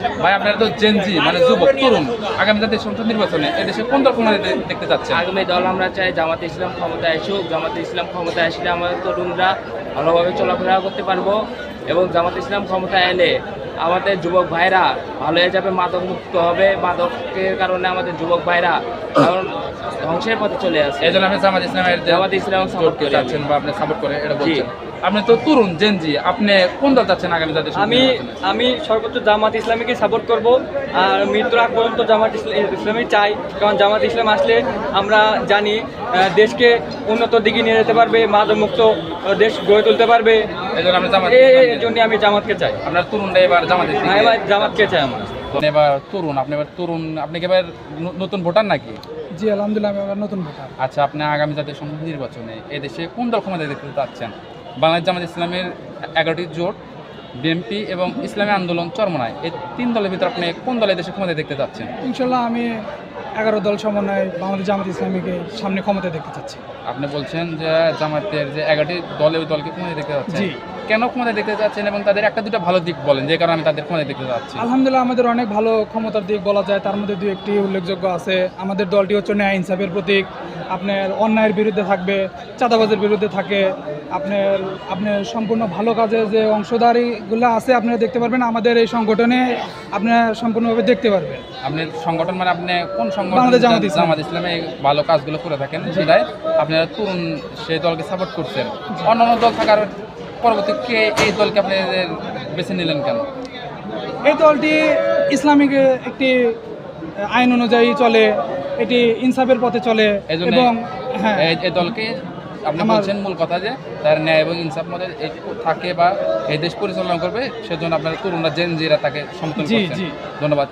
ভাই, আপনারা তো জেনজি মানে যুবক, তরুণ। আগামী জাতীয় সংসদ নির্বাচনে এদেশে কোন দল ক্ষমতা দেখতে চাচ্ছে আগামী দল আমরা চাই জামাতে ইসলাম ক্ষমতায় আসুক। জামাতে ইসলাম ক্ষমতায় আসলে আমাদের তরুণরা ভালোভাবে চলাফেরা করতে পারব এবং জামাতে ইসলাম ক্ষমতায় এলে আমাদের যুবক ভাইরা ভালো হয়ে যাবে মাদক মুক্ত হবে। মাদকের কারণে আমাদের যুবক ভাইরা কারণ ধ্বংসের পথে চলে আসে। এই জন্য আপনি জামাত ইসলামের যে ইসলাম সাপোর্ট করে চাচ্ছেন বা আপনি সাপোর্ট করে এটা বলছেন। আপনি তো তরুণ জেনজি আপনি কোন দল চাচ্ছেন আগামী জাতীয় আমি আমি সর্বোচ্চ জামাত ইসলামীকে সাপোর্ট করব আর মৃত্যুর আগ পর্যন্ত জামাত ইসলা- ইসলামী চাই কারণ জামাত ইসলাম আসলে আমরা জানি দেশকে উন্নত দিকে নিয়ে যেতে পারবে মাদক মুক্ত দেশ গড়ে তুলতে পারবে। এই জন্য জামাত আমি জামাতকে চাই। আপনার তরুণরা এবার জামাত এবার জামাতকে চাই আমার। এবার তরুণ আপনি এবার তরুণ আপনি কি এবার নতুন ভোটার নাকি? জি আলহামদুলিল্লাহ আমি আবার নতুন ভোটার। আচ্ছা আপনি আগামী জাতীয় সংসদ নির্বাচনে এদেশে কোন দল ক্ষমতা দেখতে চাচ্ছেন? বাংলাদেশ জামাত ইসলামের এগারোটি জোট বিএনপি এবং ইসলামী আন্দোলন চরমনায়। এই তিন দলের ভিতরে আপনি কোন দলে দেশে ক্ষমতা দেখতে চাচ্ছেন? ইনশাল্লাহ আমি এগারো দল সমন্বয়ে বাংলাদেশ জামাত ইসলামীকে সামনে ক্ষমতা দেখতে চাচ্ছি। আপনি বলছেন যে জামাতের যে এগারোটি দলে ওই দলকে ক্ষমতা দেখতে চাচ্ছেন। জি। কেন ক্ষমতা দেখতে চাচ্ছেন এবং তাদের একটা দুটো ভালো দিক বলেন যে কারণে আমি তাদের ক্ষমতা দেখতে চাচ্ছি আলহামদুলিল্লাহ আমাদের অনেক ভালো ক্ষমতার দিক বলা যায়। তার মধ্যে দু একটি উল্লেখযোগ্য আছে। আমাদের দলটি হচ্ছে ন্যায় ইনসাফের প্রতীক। আপনার অন্যায়ের বিরুদ্ধে থাকবে চাঁদাবাজের বিরুদ্ধে থাকে। আপনার আপনার সম্পূর্ণ ভালো কাজে যে অংশদারিগুলো আছে আপনারা দেখতে পারবেন। আমাদের এই সংগঠনে আপনারা সম্পূর্ণভাবে দেখতে পারবেন। আপনি সংগঠন মানে আপনি কোন সংগঠন? বাংলাদেশ জামাত ইসলাম। জামাত ইসলামে ভালো কাজগুলো করে থাকেন সেটাই আপনারা তরুণ সেই দলকে সাপোর্ট করছেন। অন্যান্য দল থাকার পরবর্তী কে এই দলকে আপনি বেছে নিলেন কেন? এই দলটি ইসলামিক একটি আইন অনুযায়ী চলে এটি ইনসাফের পথে চলে এবং হ্যাঁ। এই- দলকে আপনি বলছেন মূল কথা যে তার ন্যায় এবং ইনসাফ মধ্যে থাকে বা এই দেশ পরিচালনা করবে সেজন্য আপনার তরুণরা জেন জিরা তাকে সমর্থন জি, করছেন। জি। ধন্যবাদ।